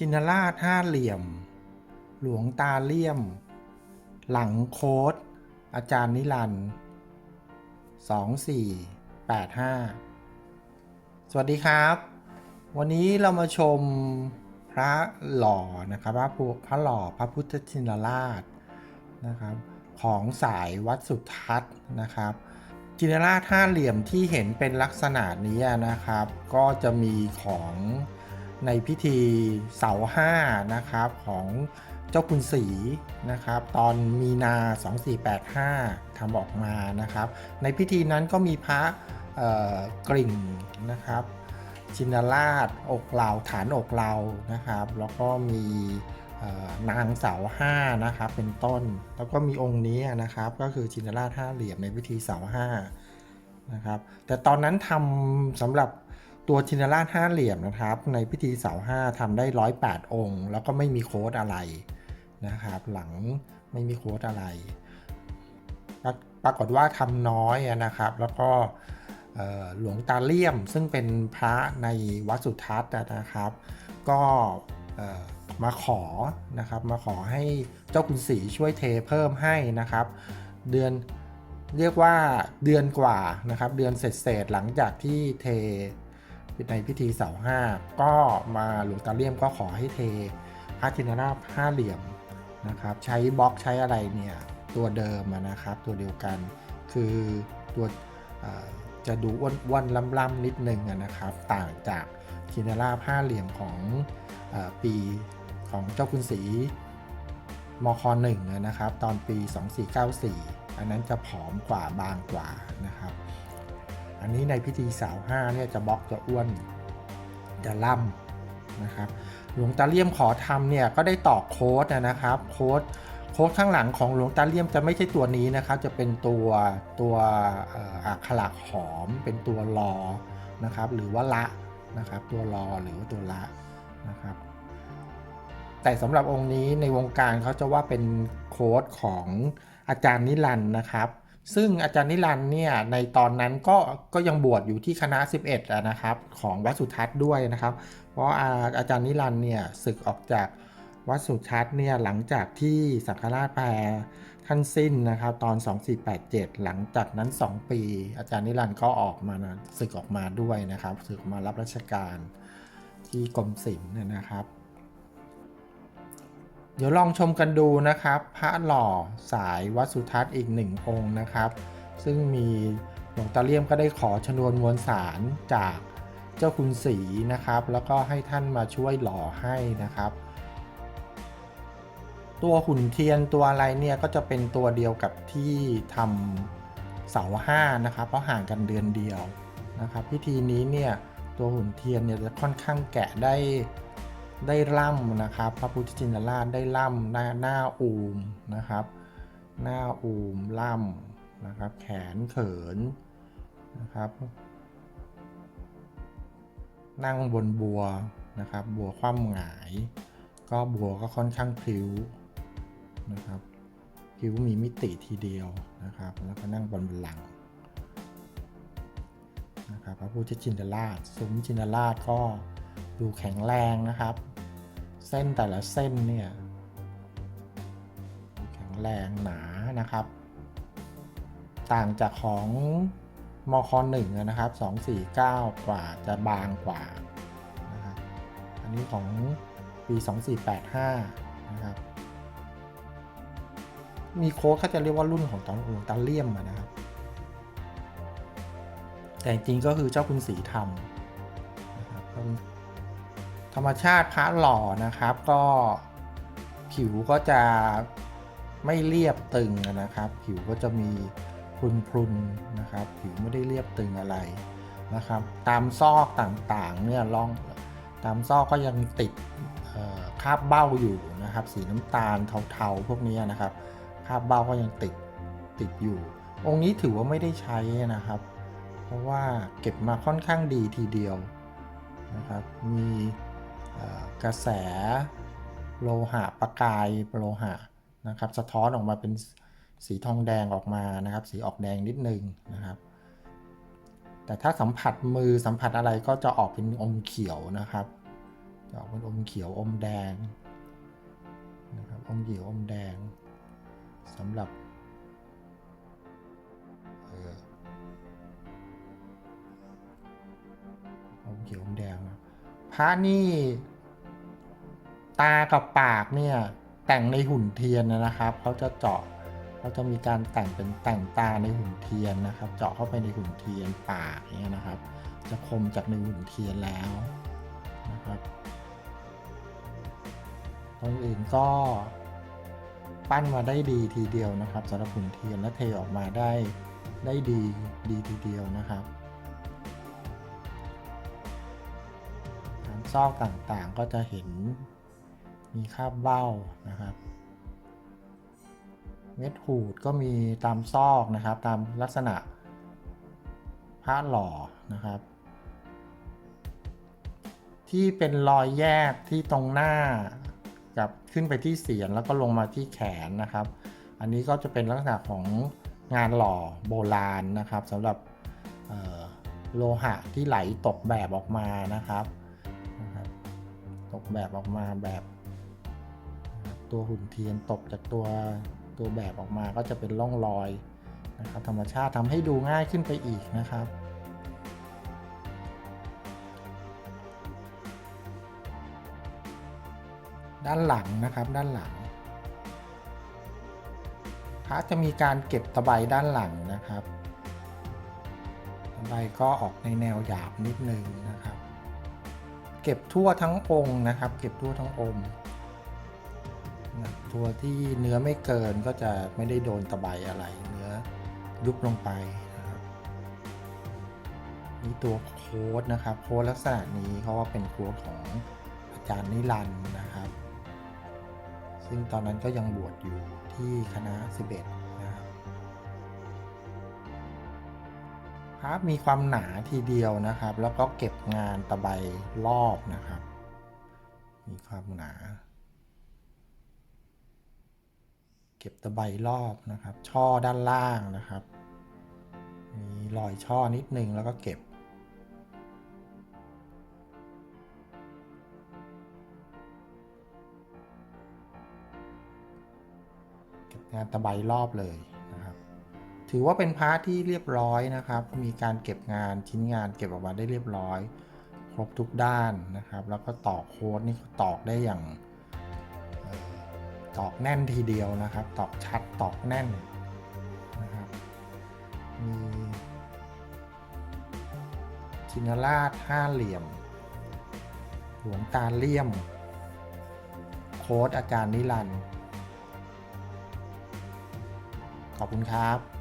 ชินราชห้าเหลี่ยม หลวงตาเลี่ยม หลังโค้ดอาจารย์นิรันด์สองสี่แปดห้าสวัสดีครับ วันนี้เรามาชมพระหล่อนะครับพระพุพระหล่อพระพุทธชินราชนะครับ ของสายวัดสุทัศน์นะครับจินราชห้าเหลี่ยมที่เห็นเป็นลักษณะนี้นะครับ ก็จะมีของ ในพิธีเสาห้านะครับของเจ้าคุณศรีนะครับตอนมีนา 2485ทำออกมานะครับ ในพิธีนั้นก็มีพระกริ่งนะครับ ชินราชอกเหลาฐานอกเหลานะครับ แล้วก็มีนางเสาห้านะครับเป็นต้น แล้วก็มีองค์นี้นะครับก็คือชินราชห้าเหลี่ยมในพิธีเสาห้านะครับแต่ตอนนั้นทำสำหรับ ตัวชินราชห้าเหลี่ยมนะครับ ในพิธีเสาห้าทำได้108องค์ แล้วก็ไม่มีโค้ดอะไรนะครับ หลังไม่มีโค้ดอะไร ปรากฏว่าทำน้อยนะครับ แล้วก็หลวงตาเลี่ยมซึ่งเป็นพระในวัดสุทัศน์อะนะครับ ก็มาขอนะครับมาขอให้เจ้าคุณศรีช่วยเทเพิ่มให้นะครับ เดือนเรียกว่าเดือนกว่านะครับ เดือนเศษๆหลังจากที่เท ในพิธีเสาห้าก็มาหลวงตาเลี่ยมก็ขอให้เทพระจินนาภห้าเหลี่ยมนะครับ ใช้บล็อกใช้อะไรเนี่ย ตัวเดิมนะครับ ตัวเดียวกันคือตัวจะดูอ้วนอ้นล่ำล่ำๆนิดนึงนะครับ ต่างจากชินราภห้าเหลี่ยมของอปีของเจ้าคุณศรีมคหนึ่งนะครับ ตอนปี 2494 อันนั้นจะผอมกว่าบางกว่านะครับ อันนี้ในพิธีสาวห้าเนี่ยจะบล็อกจะอ้วนจะล่ำนะครับหลวงตาเลี่ยมขอทำเนี่ยก็ได้ตอกโค้ดนะครับโค้ดโค้ดข้างหลังของหลวงตาเลี่ยมจะไม่ใช่ตัวนี้นะครับจะเป็นตัวตัวอักขระหอมเป็นตัวรอนะครับหรือว่าละนะครับตัวรอหรือว่าตัวละนะครับแต่สำหรับองค์นี้ในวงการเขาจะว่าเป็นโค้ดของอาจารย์นิรันด์นะครับ ซึ่งอาจารย์นิรันด์เนี่ยในตอนนั้นก็ก็ยังบวชอยู่ที่คณะ 11อะนะครับของวัดสุทัศน์ด้วยนะครับ เพราะอาอาจารย์นิรันด์เนี่ยศึกออกจากวัดสุทัศน์เนี่ยหลังจากที่สังฆราชแพรท่านสิ้นนะครับตอน 2487 หลังจากนั้น 2 ปี อาจารย์นิรันด์ก็ออกมานะศึกออกมาด้วยนะครับศึกออกมารับราชการที่กรมศิลป์นะครับ เดี๋ยวลองชมกันดูนะครับ พระหล่อสายวัดสุทัศน์อีกหนึ่งองค์นะครับ ซึ่งมีหลวงตาเลี่ยมก็ได้ขอชนวนมวลสารจากเจ้าคุณศรีนะครับ แล้วก็ให้ท่านมาช่วยหล่อให้นะครับ ตัวหุ่นเทียนตัวอะไรเนี่ยก็จะเป็นตัวเดียวกับที่ทำเสาห้านะครับ เพราะห่างกันเดือนเดียวนะครับ พิธีนี้เนี่ยตัวหุ่นเทียนเนี่ยจะค่อนข้างแกะได้ ได้ล่ำนะครับพระพุทธชินราชได้ล่ำหน้าหน้าอูมนะครับ หน้าอูมล่ำนะครับ แขนเขินนะครับ นั่งบนบัวนะครับ บัวคว่ำหงาย ก็บัวก็ค่อนข้างพลิ้วนะครับพลิ้วมีมิติทีเดียวนะครับ แล้วก็นั่งบนบัลลังนะครับพระพุทธชินราชซุ้มชินราชก็ ดูแข็งแรงนะครับ เส้นแต่ละเส้นเนี่ยแข็งแรงหนานะครับ ต่างจากของมคหนึ่งนะครับ 249 กว่าจะบางกว่านะครับอันนี้ของปี 2485 นะครับ มีโค้ดเขาจะเรียกว่ารุ่นของตอนหลวงตาเลี่ยมนะครับ แต่จริงก็คือเจ้าคุณสีธรรมนะครับ รรมชาติพระหล่อนะครับ ก็ผิวก็จะไม่เรียบตึงนะครับ ผิวก็จะมีพรุนๆนะครับ ผิวไม่ได้เรียบตึงอะไรนะครับ ตามซอกต่างๆเนี่ยลองตามซอกก็ยังติดคราบเบ้าอยู่นะครับ สีน้ำตาลเทาๆพวกนี้นะครับคราบเบ้าก็ยังติดติดอยู่ องค์นี้ถือว่าไม่ได้ใช้นะครับ เพราะว่าเก็บมาค่อนข้างดีทีเดียวนะครับ มี กระแสโลหะประกายโลหะนะครับสะท้อนออกมาเป็นสีทองแดงออกมานะครับ สีออกแดงนิดนึงนะครับ แต่ถ้าสัมผัสมือสัมผัสอะไรก็จะออกเป็นอมเขียวนะครับจะออกเป็นอมเขียวอมแดงนะครับอมเขียวอมแดงสำหรับอมเขียวอมแดงพระนี่ ตากับปากเนี่ยแต่งในหุ่นเทียนนะครับเขาจะเจาะเขาจะมีการแต่งเป็นแต่งตาในหุ่นเทียนนะครับ เจาะเข้าไปในหุ่นเทียนปากเงี้ยนะครับ จะคมจากในหุ่นเทียนแล้วนะครับตรงอื่นก็ปั้นมาได้ดีทีเดียวนะครับสำหรับหุ่นเทียนและเทออกมาได้ได้ดีดีทีเดียวนะครับตามซอกต่างๆก็จะเห็น มีคาบเบ้านะครับ เม็ดหูดก็มีตามซอกนะครับ ตามลักษณะผ้าหล่อนะครับ ที่เป็นรอยแยกที่ตรงหน้ากับขึ้นไปที่เสียนแล้วก็ลงมาที่แขนนะครับ อันนี้ก็จะเป็นลักษณะของงานหล่อโบราณนะครับสำหรับโลหะที่ไหลตกแบบออกมานะครับ ตกแบบออกมาแบบ ตัวหุ่นเทียนตกจากตัวตัวแบบออกมาก็จะเป็นร่องรอยนะครับธรรมชาติทำให้ดูง่ายขึ้นไปอีกนะครับด้านหลังนะครับด้านหลังพระจะมีการเก็บตะไบด้านหลังนะครับตะไบก็ออกในแนวหยาบนิดนึงนะครับ เก็บทั่วทั้งองค์นะครับ เก็บทั่วทั้งองค์ นะตัวที่เนื้อไม่เกินก็จะไม่ได้โดนตะไบอะไร เนื้อยุบลงไปนะครับนี่ตัวโค้ดนะครับ โค้ดลักษณะนี้เขาว่าเป็นโค้ดของอาจารย์นิรันด์นะครับ ซึ่งตอนนั้นก็ยังบวชอยู่ที่คณะ 11 นะครับมีความหนาทีเดียวนะครับ แล้วก็เก็บงานตะไบรอบนะครับ มีความหนา เก็บตะไบรอบนะครับ ช่อด้านล่างนะครับ มีรอยช่อนิดนึงแล้วก็เก็บ เก็บงานตะไบรอบเลยนะครับ ถือว่าเป็นพาร์ทที่เรียบร้อยนะครับ มีการเก็บงานชิ้นงานเก็บออกมาได้เรียบร้อย ครบทุกด้านนะครับ แล้วก็ตอกโค้ดนี่ก็ตอกได้อย่าง ตอกแน่นทีเดียวนะครับ ตอกชัดตอกแน่นนะครับมีชินราชห้าเหลี่ยม หลวงตาเลี่ยม โค้ดอาจารย์นิรันดร์ขอบคุณครับ